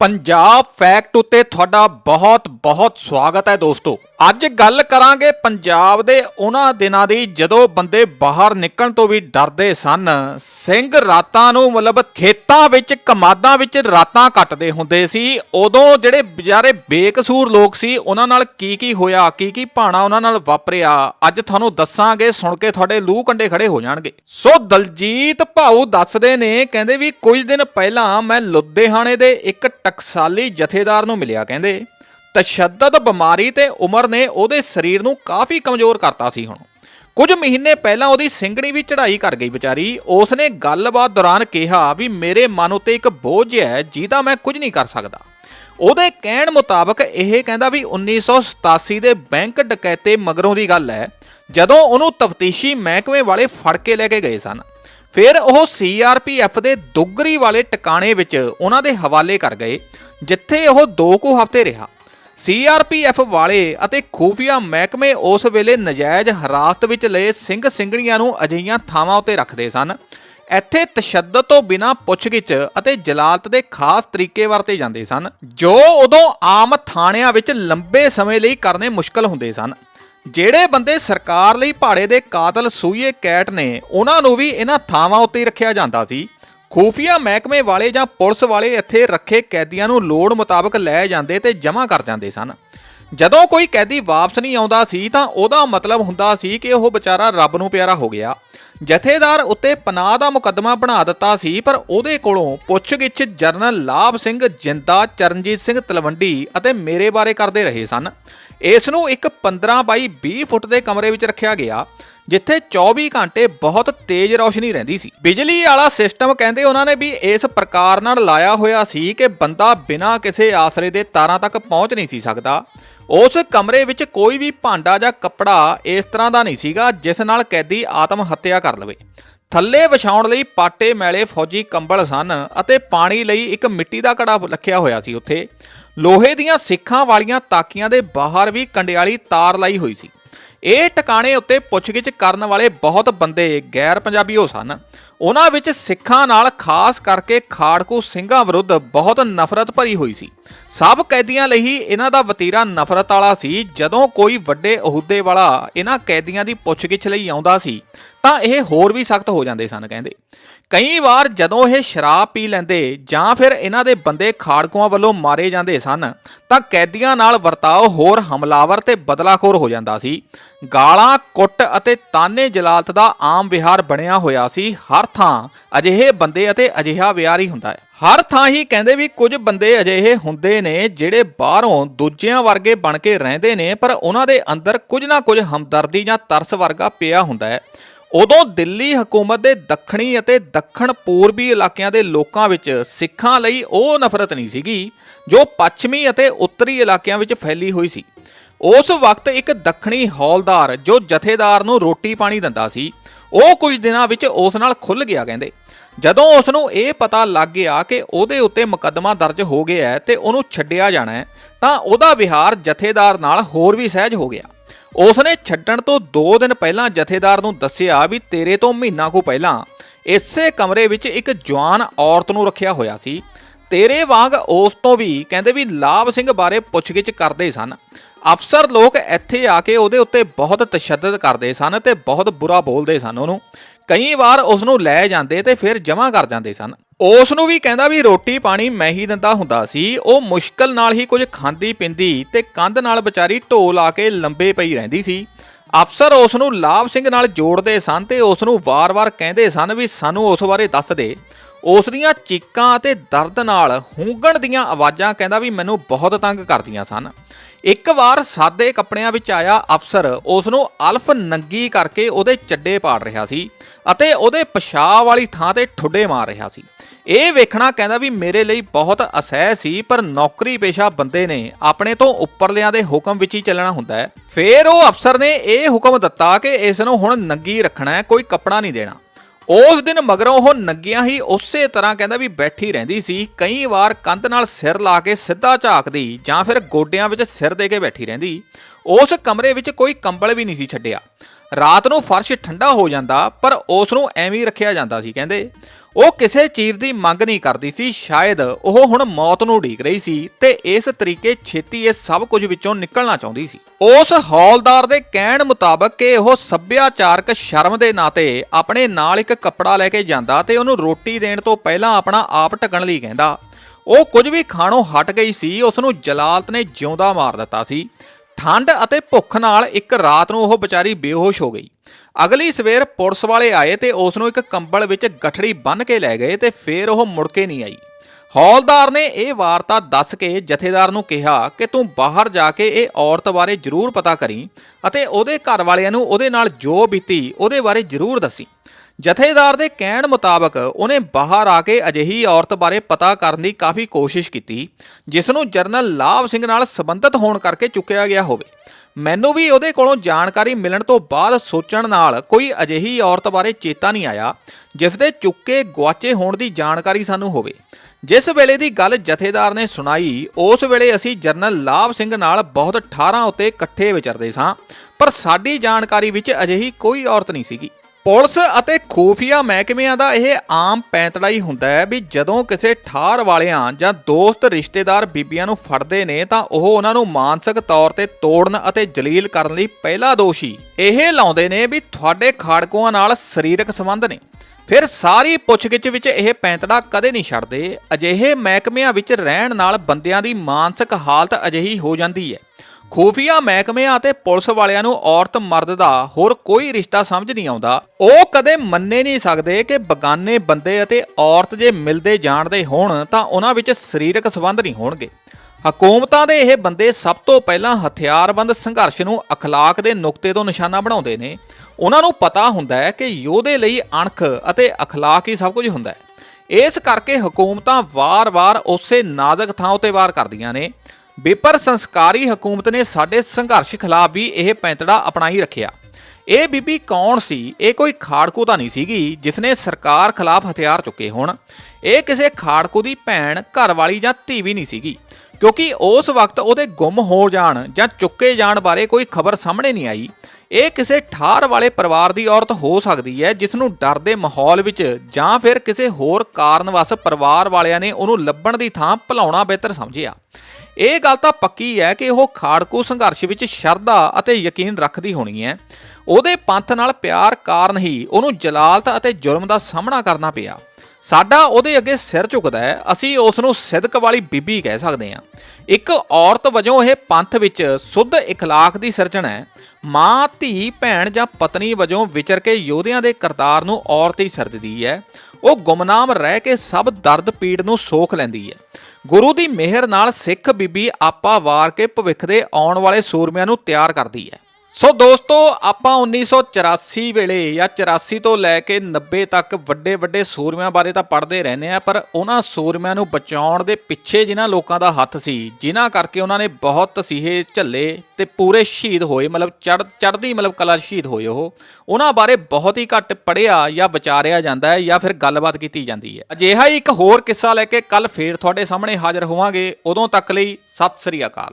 Punjab fact ਉੱਤੇ ਤੁਹਾਡਾ ਬਹੁਤ-ਬਹੁਤ ਸਵਾਗਤ ਹੈ ਦੋਸਤੋ। ਅੱਜ ਗੱਲ ਕਰਾਂਗੇ ਪੰਜਾਬ ਦੇ ਉਹਨਾਂ ਦਿਨਾਂ ਦੀ ਜਦੋਂ ਬੰਦੇ ਬਾਹਰ ਨਿਕਲਣ ਤੋਂ ਵੀ ਡਰਦੇ ਸਨ। ਸਿੰਘ ਰਾਤਾਂ ਨੂੰ ਮਤਲਬ ਖੇਤਾਂ ਵਿੱਚ, ਕਮਾਦਾਂ ਵਿੱਚ ਰਾਤਾਂ ਕੱਟਦੇ ਹੁੰਦੇ ਸੀ। ਉਦੋਂ ਜਿਹੜੇ ਵਿਚਾਰੇ ਬੇਕਸੂਰ ਲੋਕ ਸੀ, ਉਹਨਾਂ ਨਾਲ ਕੀ ਕੀ ਹੋਇਆ, ਕੀ ਕੀ ਭਾਣਾ ਉਹਨਾਂ ਨਾਲ ਵਾਪਰਿਆ, ਅੱਜ ਤੁਹਾਨੂੰ ਦੱਸਾਂਗੇ, ਸੁਣ ਕੇ ਤੁਹਾਡੇ ਲੂਹ ਕੰਡੇ ਖੜੇ ਹੋ ਜਾਣਗੇ। ਸੋ ਦਲਜੀਤ ਭਾਊ ਦੱਸਦੇ ਨੇ, ਕਹਿੰਦੇ ਵੀ ਕੁਝ ਦਿਨ ਪਹਿਲਾਂ ਮੈਂ ਲੁਧਿਆਣੇ ਦੇ ਇੱਕ ਟਕਸਾਲੀ ਜਥੇਦਾਰ ਨੂੰ ਮਿਲਿਆ, ਕਹਿੰਦੇ। ਤਸ਼ੱਦਦ, ਬਿਮਾਰੀ ਤੇ ਉਮਰ ਨੇ ਉਹਦੇ ਸਰੀਰ ਨੂੰ ਕਾਫੀ ਕਮਜ਼ੋਰ ਕਰਤਾ ਸੀ ਹੁਣ। ਕੁਝ ਮਹੀਨੇ ਪਹਿਲਾਂ ਉਹਦੀ ਸਿੰਗਣੀ ਵੀ ਚੜ੍ਹਾਈ ਕਰ ਗਈ ਵਿਚਾਰੀ। ਉਸ ਨੇ ਗੱਲਬਾਤ ਦੌਰਾਨ ਕਿਹਾ ਵੀ ਮੇਰੇ ਮਨ ਉਤੇ ਇੱਕ ਬੋਝ ਹੈ, ਜਿਹਦਾ ਮੈਂ ਕੁਝ ਨਹੀਂ ਕਰ ਸਕਦਾ। ਉਹਦੇ ਕਹਿਣ ਮੁਤਾਬਕ ਇਹ ਕਹਿੰਦਾ ਵੀ 1987 ਦੇ ਬੈਂਕ ਡਕੈਤੇ ਮਗਰੋਂ ਦੀ ਗੱਲ ਹੈ। ਜਦੋਂ ਉਹਨੂੰ ਤਫਤੀਸ਼ੀ ਮਹਿਕਮੇ ਵਾਲੇ ਫੜ ਕੇ ਲੈ ਕੇ ਗਏ ਸਨ, ਫਿਰ ਉਹ ਸੀਆਰਪੀਐਫ ਦੇ ਦੁੱਗਰੀ ਵਾਲੇ ਟਿਕਾਣੇ ਵਿੱਚ ਉਹਨਾਂ ਦੇ ਹਵਾਲੇ ਕਰ ਗਏ, ਜਿੱਥੇ ਉਹ 2 ਕੁ ਹਫ਼ਤੇ ਰਿਹਾ। ਸੀਆਰਪੀਐਫ ਵਾਲੇ ਅਤੇ ਖੂਫੀਆ ਮਹਿਕਮੇ ਉਸ ਵੇਲੇ ਨਜਾਇਜ਼ ਹਰਾਸਤ ਵਿੱਚ ਲਏ ਸਿੰਘ ਸਿੰਘਣੀਆਂ ਨੂੰ ਅਜਿਹੀਆਂ ਥਾਵਾਂ ਉੱਤੇ ਰੱਖਦੇ ਸਨ। ਇੱਥੇ ਤਸ਼ੱਦਦ ਤੋਂ ਬਿਨਾਂ ਪੁੱਛਗਿੱਛ ਅਤੇ ਜਲਾਲਤ ਦੇ ਖਾਸ ਤਰੀਕੇ ਵਰਤੇ ਜਾਂਦੇ ਸਨ, ਜੋ ਉਦੋਂ ਆਮ ਥਾਣਿਆਂ ਵਿੱਚ ਲੰਬੇ ਸਮੇਂ ਲਈ ਕਰਨੇ ਮੁਸ਼ਕਲ ਹੁੰਦੇ ਸਨ। ਜਿਹੜੇ ਬੰਦੇ ਸਰਕਾਰ ਲਈ ਭਾੜੇ ਦੇ ਕਾਤਲ ਸੂਈਏ ਕੈਟ ਨੇ, ਉਹਨਾਂ ਨੂੰ ਵੀ ਇਹਨਾਂ ਥਾਵਾਂ ਉੱਤੇ ਰੱਖਿਆ ਜਾਂਦਾ ਸੀ। ਖੂਫੀਆ ਮਹਿਕਮੇ ਵਾਲੇ ਜਾਂ ਪੁਲਿਸ ਵਾਲੇ ਇੱਥੇ ਰੱਖੇ ਕੈਦੀਆਂ ਨੂੰ ਲੋੜ ਮੁਤਾਬਕ ਲੈ ਜਾਂਦੇ ਤੇ ਜਮ੍ਹਾਂ ਕਰ ਜਾਂਦੇ ਸਨ। ਜਦੋਂ ਕੋਈ ਕੈਦੀ ਵਾਪਸ ਨਹੀਂ ਆਉਂਦਾ ਸੀ ਤਾਂ ਉਹਦਾ ਮਤਲਬ ਹੁੰਦਾ ਸੀ ਕਿ ਉਹ ਵਿਚਾਰਾ ਰੱਬ ਨੂੰ ਪਿਆਰਾ ਹੋ ਗਿਆ। ਜਥੇਦਾਰ ਉੱਤੇ ਪਨਾਹ ਦਾ ਮੁਕੱਦਮਾ ਬਣਾ ਦਿੱਤਾ ਸੀ, ਪਰ ਉਹਦੇ ਕੋਲੋਂ ਪੁੱਛਗਿੱਛ ਜਰਨਲ ਲਾਭ ਸਿੰਘ, ਜਿੰਦਾ ਚਰਨਜੀਤ ਸਿੰਘ ਤਲਵੰਡੀ ਅਤੇ ਮੇਰੇ ਬਾਰੇ ਕਰਦੇ ਰਹੇ ਸਨ। ਇਸ ਨੂੰ ਇੱਕ 15 ਬਾਈ 20 ਫੁੱਟ ਦੇ ਕਮਰੇ ਵਿੱਚ ਰੱਖਿਆ ਗਿਆ। ਜਿੱਥੇ 24 ਘੰਟੇ ਬਹੁਤ ਤੇਜ਼ ਰੌਸ਼ਨੀ ਰਹਿੰਦੀ ਸੀ। ਬਿਜਲੀ ਵਾਲਾ ਸਿਸਟਮ ਕਹਿੰਦੇ ਉਹਨਾਂ ਨੇ ਵੀ ਇਸ ਪ੍ਰਕਾਰ ਨਾਲ ਲਾਇਆ ਹੋਇਆ ਸੀ ਕਿ ਬੰਦਾ ਬਿਨਾਂ ਕਿਸੇ ਆਸਰੇ ਦੇ ਤਾਰਾਂ ਤੱਕ ਪਹੁੰਚ ਨਹੀਂ ਸੀ ਸਕਦਾ। ਉਸ ਕਮਰੇ ਵਿੱਚ ਕੋਈ ਵੀ ਭਾਂਡਾ ਜਾਂ ਕੱਪੜਾ ਇਸ ਤਰ੍ਹਾਂ ਦਾ ਨਹੀਂ ਸੀਗਾ ਜਿਸ ਨਾਲ ਕੈਦੀ ਆਤਮ ਹੱਤਿਆ ਕਰ ਲਵੇ। ਥੱਲੇ ਵਿਛਾਉਣ ਲਈ ਪਾਟੇ ਮੈਲੇ ਫੌਜੀ ਕੰਬਲ ਸਨ ਅਤੇ ਪਾਣੀ ਲਈ ਇੱਕ ਮਿੱਟੀ ਦਾ ਘੜਾ ਰੱਖਿਆ ਹੋਇਆ ਸੀ ਉੱਥੇ। ਲੋਹੇ ਦੀਆਂ ਸਿੱਖਾਂ ਵਾਲੀਆਂ ਤਾਕੀਆਂ ਦੇ ਬਾਹਰ ਵੀ ਕੰਡਿਆਲੀ ਤਾਰ ਲਾਈ ਹੋਈ ਸੀ। ਇਹ ਟਿਕਾਣੇ ਉੱਤੇ ਪੁੱਛਗਿੱਛ ਕਰਨ ਵਾਲੇ ਬਹੁਤ ਬੰਦੇ ਗੈਰ ਪੰਜਾਬੀ ਹੋ ਸਨ। ਉਹਨਾਂ ਵਿੱਚ ਸਿੱਖਾਂ ਨਾਲ ਖਾਸ ਕਰਕੇ ਖਾੜਕੂ ਸਿੰਘਾਂ ਵਿਰੁੱਧ ਬਹੁਤ ਨਫ਼ਰਤ ਭਰੀ ਹੋਈ ਸੀ। ਸਭ ਕੈਦੀਆਂ ਲਈ ਹੀ ਇਹਨਾਂ ਦਾ ਵਤੀਰਾ ਨਫ਼ਰਤ ਵਾਲਾ ਸੀ। ਜਦੋਂ ਕੋਈ ਵੱਡੇ ਅਹੁਦੇ ਵਾਲਾ ਇਹਨਾਂ ਕੈਦੀਆਂ ਦੀ ਪੁੱਛਗਿੱਛ ਲਈ ਆਉਂਦਾ ਸੀ, ਤਾਂ ਇਹ ਹੋਰ ਵੀ ਸਖਤ ਹੋ ਜਾਂਦੇ ਸਨ ਕਹਿੰਦੇ। ਕਈ ਵਾਰ ਜਦੋਂ ਇਹ ਸ਼ਰਾਬ ਪੀ ਲੈਂਦੇ ਜਾਂ ਫਿਰ ਇਹਨਾਂ ਦੇ ਬੰਦੇ ਖਾੜਕੂਆਂ ਵੱਲੋਂ ਮਾਰੇ ਜਾਂਦੇ ਸਨ, ਤਾਂ ਕੈਦੀਆਂ ਨਾਲ ਵਰਤਾਓ ਹੋਰ ਹਮਲਾਵਰ ਤੇ ਬਦਲਾਖੋਰ ਹੋ ਜਾਂਦਾ ਸੀ। ਗਾਲਾਂ, ਕੁੱਟ ਅਤੇ ਤਾਨੇ ਜਲਾਲਤ ਦਾ ਆਮ ਵਿਹਾਰ ਬਣਿਆ ਹੋਇਆ ਸੀ। ਹਰ ਥਾਂ ਅਜਿਹੇ ਬੰਦੇ ਅਤੇ ਅਜਿਹਾ ਵਿਹਾਰ ਹੀ ਹੁੰਦਾ ਹੈ। ਹਰ ਥਾਂ ਹੀ ਕਹਿੰਦੇ ਵੀ ਕੁਝ ਬੰਦੇ ਅਜਿਹੇ ਹੁੰਦੇ ਨੇ ਜਿਹੜੇ ਬਾਹਰੋਂ ਦੂਜਿਆਂ ਵਰਗੇ ਬਣ ਕੇ ਰਹਿੰਦੇ ਨੇ, ਪਰ ਉਹਨਾਂ ਦੇ ਅੰਦਰ ਕੁਝ ਨਾ ਕੁਝ ਹਮਦਰਦੀ ਜਾਂ ਤਰਸ ਵਰਗਾ ਪਿਆ ਹੁੰਦਾ ਹੈ। ਉਦੋਂ ਦਿੱਲੀ ਹਕੂਮਤ ਦੇ ਦੱਖਣੀ ਅਤੇ ਦੱਖਣ ਪੂਰਬੀ ਇਲਾਕਿਆਂ ਦੇ ਲੋਕਾਂ ਵਿੱਚ ਸਿੱਖਾਂ ਲਈ ਉਹ ਨਫ਼ਰਤ ਨਹੀਂ ਸੀਗੀ, ਜੋ ਪੱਛਮੀ ਅਤੇ ਉੱਤਰੀ ਇਲਾਕਿਆਂ ਵਿੱਚ ਫੈਲੀ ਹੋਈ ਸੀ। ਉਸ ਵਕਤ ਇੱਕ ਦੱਖਣੀ ਹੌਲਦਾਰ ਜੋ ਜਥੇਦਾਰ ਨੂੰ ਰੋਟੀ ਪਾਣੀ ਦਿੰਦਾ ਸੀ, ਉਹ ਕੁਝ ਦਿਨਾਂ ਵਿੱਚ ਉਸ ਨਾਲ ਖੁੱਲ ਗਿਆ, ਕਹਿੰਦੇ। ਜਦੋਂ ਉਸ ਨੂੰ ਇਹ ਪਤਾ ਲੱਗ ਗਿਆ ਕਿ ਉਹਦੇ ਉੱਤੇ ਮੁਕੱਦਮਾ ਦਰਜ ਹੋ ਗਿਆ ਹੈ ਤੇ ਉਹਨੂੰ ਛੱਡਿਆ ਜਾਣਾ ਹੈ, ਤਾਂ ਉਹਦਾ ਵਿਹਾਰ ਜਥੇਦਾਰ ਨਾਲ ਹੋਰ ਵੀ ਸਹਿਜ ਹੋ ਗਿਆ। ਉਸ ਨੇ ਛੱਡਣ ਤੋਂ 2 ਦਿਨ ਪਹਿਲਾਂ ਜਥੇਦਾਰ ਨੂੰ ਦੱਸਿਆ ਵੀ ਤੇਰੇ ਤੋਂ ਮਹੀਨਾ ਕੁ ਪਹਿਲਾਂ ਇਸੇ ਕਮਰੇ ਵਿੱਚ ਇੱਕ ਜਵਾਨ ਔਰਤ ਨੂੰ ਰੱਖਿਆ ਹੋਇਆ ਸੀ ਤੇਰੇ ਵਾਂਗ ਉਸ ਤੋਂ ਵੀ ਕਹਿੰਦੇ ਵੀ ਲਾਭ ਸਿੰਘ ਬਾਰੇ ਪੁੱਛਗਿੱਛ ਕਰਦੇ ਸਨ। ਅਫਸਰ ਲੋਕ ਇੱਥੇ ਆ ਕੇ ਉਹਦੇ ਉੱਤੇ ਬਹੁਤ ਤਸ਼ੱਦਦ ਕਰਦੇ ਸਨ ਤੇ ਬਹੁਤ ਬੁਰਾ ਬੋਲਦੇ ਸਨ ਉਹਨੂੰ। ਕਈ ਵਾਰ ਉਸ ਨੂੰ ਲੈ ਜਾਂਦੇ ਤੇ ਫਿਰ ਜਮ੍ਹਾਂ ਕਰ ਜਾਂਦੇ ਸਨ। ਉਸ ਨੂੰ ਵੀ ਕਹਿੰਦਾ ਵੀ ਰੋਟੀ ਪਾਣੀ ਮੈਂ ਹੀ ਦਿੰਦਾ ਹੁੰਦਾ ਸੀ। ਉਹ ਮੁਸ਼ਕਲ ਨਾਲ ਹੀ ਕੁਝ ਖਾਂਦੀ ਪਿੰਦੀ ਤੇ ਕੰਧ ਨਾਲ ਵਿਚਾਰੀ ਢੋਲ ਆ ਕੇ ਲੰਬੇ ਪਈ ਰਹਿੰਦੀ ਸੀ। ਅਫਸਰ ਉਸ ਨੂੰ ਲਾਭ ਸਿੰਘ ਨਾਲ ਜੋੜਦੇ ਸਨ ਤੇ ਉਸ ਨੂੰ ਵਾਰ-ਵਾਰ ਕਹਿੰਦੇ ਸਨ ਵੀ ਸਾਨੂੰ ਉਸ ਬਾਰੇ ਦੱਸ ਦੇ। ਉਸ ਦੀਆਂ ਚੀਕਾਂ ਅਤੇ ਦਰਦ ਨਾਲ ਹੂੰਗਣ ਦੀਆਂ ਆਵਾਜ਼ਾਂ ਕਹਿੰਦਾ ਵੀ ਮੈਨੂੰ ਬਹੁਤ ਤੰਗ ਕਰਦੀਆਂ ਸਨ। ਇੱਕ ਵਾਰ ਸਾਦੇ ਕੱਪੜਿਆਂ ਵਿੱਚ ਆਇਆ ਅਫਸਰ, ਉਸ ਨੂੰ ਅਲਫ ਨੰਗੀ ਕਰਕੇ ਉਹਦੇ ਚੱਡੇ ਪਾੜ ਰਿਹਾ ਸੀ ਅਤੇ ਉਹਦੇ ਪਿਸ਼ਾਬ ਵਾਲੀ ਥਾਂ ਤੇ ਠੁੱਡੇ ਮਾਰ ਰਿਹਾ ਸੀ। ਇਹ ਵੇਖਣਾ ਕਹਿੰਦਾ ਵੀ ਮੇਰੇ ਲਈ ਬਹੁਤ ਅਸਹਿ ਸੀ, ਪਰ ਨੌਕਰੀ ਪੇਸ਼ਾ ਬੰਦੇ ਨੇ ਆਪਣੇ ਤੋਂ ਉੱਪਰਲਿਆਂ ਦੇ ਹੁਕਮ ਵਿੱਚ ਹੀ ਚੱਲਣਾ ਹੁੰਦਾ ਹੈ। ਫੇਰ ਉਹ ਅਫਸਰ ਨੇ ਇਹ ਹੁਕਮ ਦਿੱਤਾ ਕਿ ਇਸ ਨੂੰ ਹੁਣ ਨੰਗੀ ਰੱਖਣਾ ਹੈ, ਕੋਈ ਕੱਪੜਾ ਨਹੀਂ ਦੇਣਾ। ਉਸ ਦਿਨ ਮਗਰੋਂ ਉਹ ਨੰਗੀਆਂ ਹੀ ਉਸੇ ਤਰ੍ਹਾਂ ਕਹਿੰਦਾ ਵੀ ਬੈਠੀ ਰਹਿੰਦੀ ਸੀ, ਕਈ ਵਾਰ ਕੰਧ ਨਾਲ ਸਿਰ ਲਾ ਕੇ ਸਿੱਧਾ ਝਾਕਦੀ ਜਾਂ ਫਿਰ ਗੋਡਿਆਂ ਵਿੱਚ ਸਿਰ ਦੇ ਕੇ ਬੈਠੀ ਰਹਿੰਦੀ। ਉਸ ਕਮਰੇ ਵਿੱਚ ਕੋਈ ਕੰਬਲ ਵੀ ਨਹੀਂ ਸੀ ਛੱਡਿਆ। ਰਾਤ ਨੂੰ ਫਰਸ਼ ਠੰਡਾ ਹੋ ਜਾਂਦਾ, ਪਰ ਉਸ ਨੂੰ ਐਵੇਂ ਹੀ ਰੱਖਿਆ ਜਾਂਦਾ ਸੀ, ਕਹਿੰਦੇ। ਉਹ ਕਿਸੇ ਚੀਜ਼ ਦੀ ਮੰਗ ਨਹੀਂ ਕਰਦੀ ਸੀ, ਸ਼ਾਇਦ ਉਹ ਹੁਣ ਮੌਤ ਨੂੰ ਉਡੀਕ ਰਹੀ ਸੀ ਤੇ ਇਸ ਤਰੀਕੇ ਛੇਤੀ ਇਹ ਸਭ ਕੁਝ ਵਿੱਚੋਂ ਨਿਕਲਣਾ ਚਾਹੁੰਦੀ ਸੀ। ਉਸ ਹੌਲਦਾਰ ਦੇ ਕਹਿਣ ਮੁਤਾਬਕ ਕਿ ਉਹ ਸੱਭਿਆਚਾਰਕ ਸ਼ਰਮ ਦੇ ਨਾਤੇ ਆਪਣੇ ਨਾਲ ਇੱਕ ਕੱਪੜਾ ਲੈ ਕੇ ਜਾਂਦਾ ਤੇ ਉਹਨੂੰ ਰੋਟੀ ਦੇਣ ਤੋਂ ਪਹਿਲਾਂ ਆਪਣਾ ਆਪ ਢੱਕਣ ਲਈ ਕਹਿੰਦਾ। ਉਹ ਕੁਝ ਵੀ ਖਾਣੋਂ ਹਟ ਗਈ ਸੀ ਉਸ ਨੂੰ ਜਲਾਲਤ ਨੇ ਜਿਉਂਦਾ ਮਾਰ ਦਿੱਤਾ ਸੀ। ਠੰਡ ਅਤੇ ਭੁੱਖ ਨਾਲ ਇੱਕ ਰਾਤ ਨੂੰ ਉਹ ਵਿਚਾਰੀ ਬੇਹੋਸ਼ ਹੋ ਗਈ। ਅਗਲੀ ਸਵੇਰ ਪੁਲਿਸ ਵਾਲੇ ਆਏ ਤੇ ਉਸ ਨੂੰ ਇੱਕ ਕੰਬਲ ਵਿੱਚ ਗਠੜੀ ਬੰਨ੍ਹ ਕੇ ਲੈ ਗਏ ਤੇ ਫੇਰ ਉਹ ਮੁੜ ਕੇ ਨਹੀਂ ਆਈ। ਹੌਲਦਾਰ ਨੇ ਇਹ ਵਾਰਤਾ ਦੱਸ ਕੇ ਜਥੇਦਾਰ ਨੂੰ ਕਿਹਾ ਕਿ ਤੂੰ ਬਾਹਰ ਜਾ ਕੇ ਇਹ ਔਰਤ ਬਾਰੇ ਜ਼ਰੂਰ ਪਤਾ ਕਰੀ ਅਤੇ ਉਹਦੇ ਘਰ ਵਾਲਿਆਂ ਨੂੰ ਉਹਦੇ ਨਾਲ ਜੋ ਬੀਤੀ ਉਹਦੇ ਬਾਰੇ ਜ਼ਰੂਰ ਦੱਸੀ। ਜਥੇਦਾਰ ਦੇ ਕਹਿਣ ਮੁਤਾਬਕ ਉਹਨੇ ਬਾਹਰ ਆ ਕੇ ਅਜਿਹੀ ਔਰਤ ਬਾਰੇ ਪਤਾ ਕਰਨ ਦੀ ਕਾਫੀ ਕੋਸ਼ਿਸ਼ ਕੀਤੀ, ਜਿਸ ਨੂੰ ਜਰਨਲ ਲਾਭ ਸਿੰਘ ਨਾਲ ਸੰਬੰਧਿਤ ਹੋਣ ਕਰਕੇ ਚੁੱਕਿਆ ਗਿਆ ਹੋਵੇ। ਮੈਨੂੰ ਵੀ ਉਹਦੇ ਕੋਲੋਂ ਜਾਣਕਾਰੀ ਮਿਲਣ ਤੋਂ ਬਾਅਦ ਸੋਚਣ ਨਾਲ ਕੋਈ ਅਜਿਹੀ ਔਰਤ ਬਾਰੇ ਚੇਤਾ ਨਹੀਂ ਆਇਆ, ਜਿਸ ਦੇ ਚੁੱਕੇ ਗੁਆਚੇ ਹੋਣ ਦੀ ਜਾਣਕਾਰੀ ਸਾਨੂੰ ਹੋਵੇ। ਜਿਸ ਵੇਲੇ ਦੀ ਗੱਲ ਜਥੇਦਾਰ ਨੇ ਸੁਣਾਈ, ਉਸ ਵੇਲੇ ਅਸੀਂ ਜਰਨਲ ਲਾਭ ਸਿੰਘ ਨਾਲ ਬਹੁਤ ਠਾਰਾਂ ਉੱਤੇ ਇਕੱਠੇ ਵਿਚਰਦੇ ਸਾਂ, ਪਰ ਸਾਡੀ ਜਾਣਕਾਰੀ ਵਿੱਚ ਅਜਿਹੀ ਕੋਈ ਔਰਤ ਨਹੀਂ ਸੀਗੀ। ਪੁਲਿਸ ਅਤੇ ਖੂਫੀਆ ਮਹਿਕਮਿਆਂ ਦਾ ਇਹ ਆਮ ਪੈਂਤੜਾ ਹੀ ਹੁੰਦਾ ਹੈ ਵੀ ਜਦੋਂ ਕਿਸੇ ਠਾਰ ਵਾਲਿਆਂ ਜਾਂ ਦੋਸਤ ਰਿਸ਼ਤੇਦਾਰ ਬੀਬੀਆਂ ਨੂੰ ਫੜਦੇ ਨੇ ਤਾਂ ਉਹ ਉਹਨਾਂ ਨੂੰ ਮਾਨਸਿਕ ਤੌਰ ਤੇ ਤੋੜਨ ਅਤੇ ਜਲੀਲ ਕਰਨ ਲਈ ਪਹਿਲਾ ਦੋਸ਼ੀ ਇਹ ਲਾਉਂਦੇ ਨੇ ਵੀ ਤੁਹਾਡੇ ਖਾੜਕੂਆਂ ਨਾਲ ਸਰੀਰਕ ਸੰਬੰਧ ਨੇ। ਫਿਰ ਸਾਰੀ ਪੁੱਛਗਿੱਛ ਵਿੱਚ ਇਹ ਪੈਂਤੜਾ ਕਦੇ ਨਹੀਂ ਛੱਡਦੇ। ਅਜਿਹੇ ਮਹਿਕਮਿਆਂ ਵਿੱਚ ਰਹਿਣ ਨਾਲ ਬੰਦਿਆਂ ਦੀ ਮਾਨਸਿਕ ਹਾਲਤ ਅਜਿਹੀ ਹੋ ਜਾਂਦੀ ਹੈ। ਖੂਫੀਆ ਮਹਿਕਮਿਆਂ ਅਤੇ ਪੁਲਿਸ ਵਾਲਿਆਂ ਨੂੰ ਔਰਤ ਮਰਦ ਦਾ ਹੋਰ ਕੋਈ ਰਿਸ਼ਤਾ ਸਮਝ ਨਹੀਂ ਆਉਂਦਾ। ਉਹ ਕਦੇ ਮੰਨੇ ਨਹੀਂ ਸਕਦੇ ਕਿ ਬਗਾਨੇ ਬੰਦੇ ਅਤੇ ਔਰਤ ਜੇ ਮਿਲਦੇ ਜਾਣਦੇ ਹੋਣ ਤਾਂ ਉਹਨਾਂ ਵਿੱਚ ਸਰੀਰਕ ਸੰਬੰਧ ਨਹੀਂ ਹੋਣਗੇ। ਹਕੂਮਤਾਂ ਦੇ ਇਹ ਬੰਦੇ ਸਭ ਤੋਂ ਪਹਿਲਾਂ ਹਥਿਆਰਬੰਦ ਸੰਘਰਸ਼ ਨੂੰ ਅਖਲਾਕ ਦੇ ਨੁਕਤੇ ਤੋਂ ਨਿਸ਼ਾਨਾ ਬਣਾਉਂਦੇ ਨੇ। ਉਹਨਾਂ ਨੂੰ ਪਤਾ ਹੁੰਦਾ ਹੈ ਕਿ ਯੋਧੇ ਲਈ ਅਣਖ ਅਤੇ ਅਖਲਾਕ ਹੀ ਸਭ ਕੁਝ ਹੁੰਦਾ ਹੈ। ਇਸ ਕਰਕੇ ਹਕੂਮਤਾਂ ਵਾਰ-ਵਾਰ ਉਸੇ ਨਾਜ਼ੁਕ ਥਾਂ ਉਤੇ ਵਾਰ ਕਰਦੀਆਂ ਨੇ। ਬੇਪਰ ਸੰਸਕਾਰੀ ਹਕੂਮਤ ਨੇ ਸਾਡੇ ਸੰਘਰਸ਼ ਖਿਲਾਫ ਵੀ ਇਹ ਪੈਂਤੜਾ ਅਪਣਾਈ ਰੱਖਿਆ। ਇਹ ਬੀਬੀ ਕੌਣ ਸੀ? ਇਹ ਕੋਈ ਖਾੜਕੂ ਤਾਂ ਨਹੀਂ ਸੀਗੀ, ਜਿਸਨੇ ਸਰਕਾਰ ਖਿਲਾਫ ਹਥਿਆਰ ਚੁੱਕੇ ਹੋਣ। ਇਹ ਕਿਸੇ ਖਾੜਕੂ ਦੀ ਭੈਣ ਘਰ ਵਾਲੀ ਜਾਂ ਧੀ ਵੀ ਨਹੀਂ ਸੀਗੀ, ਕਿਉਂਕਿ ਉਸ ਵਕਤ ਉਹਦੇ ਗੁੰਮ ਹੋ ਜਾਣ ਜਾਂ ਚੁੱਕੇ ਜਾਣ ਬਾਰੇ ਕੋਈ ਖਬਰ ਸਾਹਮਣੇ ਨਹੀਂ ਆਈ। ਇਹ ਕਿਸੇ ਠਾਰ ਵਾਲੇ ਪਰਿਵਾਰ ਦੀ ਔਰਤ ਹੋ ਸਕਦੀ ਹੈ ਜਿਸ ਨੂੰ ਡਰ ਦੇ ਮਾਹੌਲ ਵਿੱਚ ਜਾਂ ਫਿਰ ਕਿਸੇ ਹੋਰ ਕਾਰਨ ਕਾਰਨਵਸ ਪਰਿਵਾਰ ਵਾਲਿਆਂ ਨੇ ਉਹਨੂੰ ਲੱਭਣ ਦੀ ਥਾਂ ਭੁਲਾਉਣਾ ਬਿਹਤਰ ਸਮਝਿਆ। ਇਹ ਗੱਲ ਤਾਂ ਪੱਕੀ ਹੈ ਕਿ ਉਹ ਖਾੜਕੂ ਸੰਘਰਸ਼ ਵਿੱਚ ਸ਼ਰਧਾ ਅਤੇ ਯਕੀਨ ਰੱਖਦੀ ਹੋਣੀ ਹੈ। ਉਹਦੇ ਪੰਥ ਨਾਲ ਪਿਆਰ ਕਾਰਨ ਹੀ ਉਹਨੂੰ ਜਲਾਲਤ ਅਤੇ ਜ਼ੁਲਮ ਦਾ ਸਾਹਮਣਾ ਕਰਨਾ ਪਿਆ। ਸਾਡਾ ਉਹਦੇ ਅੱਗੇ ਸਿਰ ਝੁਕਦਾ ਹੈ, ਅਸੀਂ ਉਸ ਨੂੰ ਸਿਦਕ ਵਾਲੀ ਬੀਬੀ ਕਹਿ ਸਕਦੇ ਹਾਂ। ਇੱਕ ਔਰਤ ਵਜੋਂ ਇਹ ਪੰਥ ਵਿੱਚ ਸੁੱਧ ਇਖਲਾਕ ਦੀ ਸਿਰਜਣਾ ਹੈ। ਮਾਂ, ਧੀ, ਭੈਣ ਜਾਂ ਪਤਨੀ ਵਜੋਂ ਵਿਚਰ ਕੇ ਯੋਧਿਆਂ ਦੇ ਕਰਤਾਰ ਨੂੰ ਔਰਤ ਹੀ ਸਿਰਜਦੀ ਹੈ। ਉਹ ਗੁਮਨਾਮ ਰਹਿ ਕੇ ਸਭ ਦਰਦ ਪੀੜ ਨੂੰ ਸੋਖ ਲੈਂਦੀ ਹੈ। ਗੁਰੂ ਦੀ ਮਿਹਰ ਨਾਲ ਸਿੱਖ ਬੀਬੀ ਆਪਾ ਵਾਰ ਕੇ ਭਵਿੱਖ ਦੇ ਆਉਣ ਵਾਲੇ ਸੂਰਮਿਆਂ ਨੂੰ ਤਿਆਰ ਕਰਦੀ ਹੈ। ਸੋ ਦੋਸਤੋ, ਆਪਾਂ 1984 ਵੇਲੇ ਜਾਂ 84 ਤੋਂ ਲੈ ਕੇ 90 ਤੱਕ ਵੱਡੇ ਵੱਡੇ ਸੂਰਮਿਆਂ ਬਾਰੇ ਤਾਂ ਪੜ੍ਹਦੇ ਰਹਿੰਦੇ ਆ ਪਰ ਉਹਨਾਂ ਸੂਰਮਿਆਂ ਨੂੰ ਬਚਾਉਣ ਦੇ ਪਿੱਛੇ ਜਿਨ੍ਹਾਂ ਲੋਕਾਂ ਦਾ ਹੱਥ ਸੀ, ਜਿਨ੍ਹਾਂ ਕਰਕੇ ਉਹਨਾਂ ਨੇ ਬਹੁਤ ਤਸੀਹੇ ਝੱਲੇ ਤੇ ਪੂਰੇ ਸ਼ਹੀਦ ਹੋਏ, ਮਤਲਬ ਚੜ ਚੜ੍ਹਦੀ ਮਤਲਬ ਕਲਾ ਸ਼ਹੀਦ ਹੋਏ ਉਹ। ਉਹਨਾਂ ਬਾਰੇ ਬਹੁਤ ਹੀ ਘੱਟ ਪੜ੍ਹਿਆ ਜਾਂ ਵਿਚਾਰਿਆ ਜਾਂਦਾ ਹੈ ਜਾਂ ਫਿਰ ਗੱਲਬਾਤ ਕੀਤੀ ਜਾਂਦੀ ਹੈ। ਅਜਿਹਾ ਹੀ ਇੱਕ ਹੋਰ ਕਿੱਸਾ ਲੈ ਕੇ ਕੱਲ ਫੇਰ ਤੁਹਾਡੇ ਸਾਹਮਣੇ ਹਾਜ਼ਰ ਹੋਵਾਂਗੇ। ਉਦੋਂ ਤੱਕ ਲਈ ਸਤਿ ਸ੍ਰੀ ਅਕਾਲ।